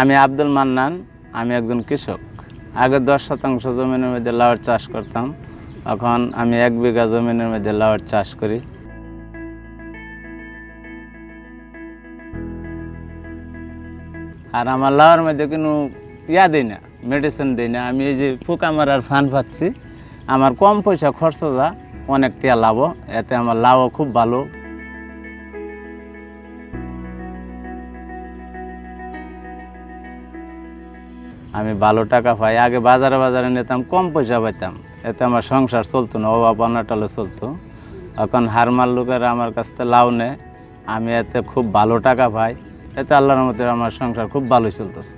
আমি আব্দুল মান্নান, আমি একজন কৃষক। আগে দশ শতাংশ জমিনের মধ্যে লাউয়ের চাষ করতাম। এখন আমি এক বিঘা জমিনের মধ্যে লাউয়ের চাষ করি। আর আমার লাউয়ের মধ্যে কোনো ইয়া দিই না মেডিসিন দিই না। আমি এই যে পোকা মারার ফান পাচ্ছি, আমার কম পয়সা খরচ যা অনেক টিয়া লাভ এতে আমার লাভও খুব ভালো। আমি ভালো টাকা পাই, আগে বাজারে বাজারে নিতাম, কম পয়সা পাইতাম। এতে আমার সংসার চলতো না, অভাব অনাটলে চলতো। এখন হারমার লোকেরা আমার কাছ থেকে লাউ নেয়, আমি এতে খুব ভালো টাকা পাই। এতে আল্লাহর মতো আমার সংসার খুব ভালোই চলতেছে।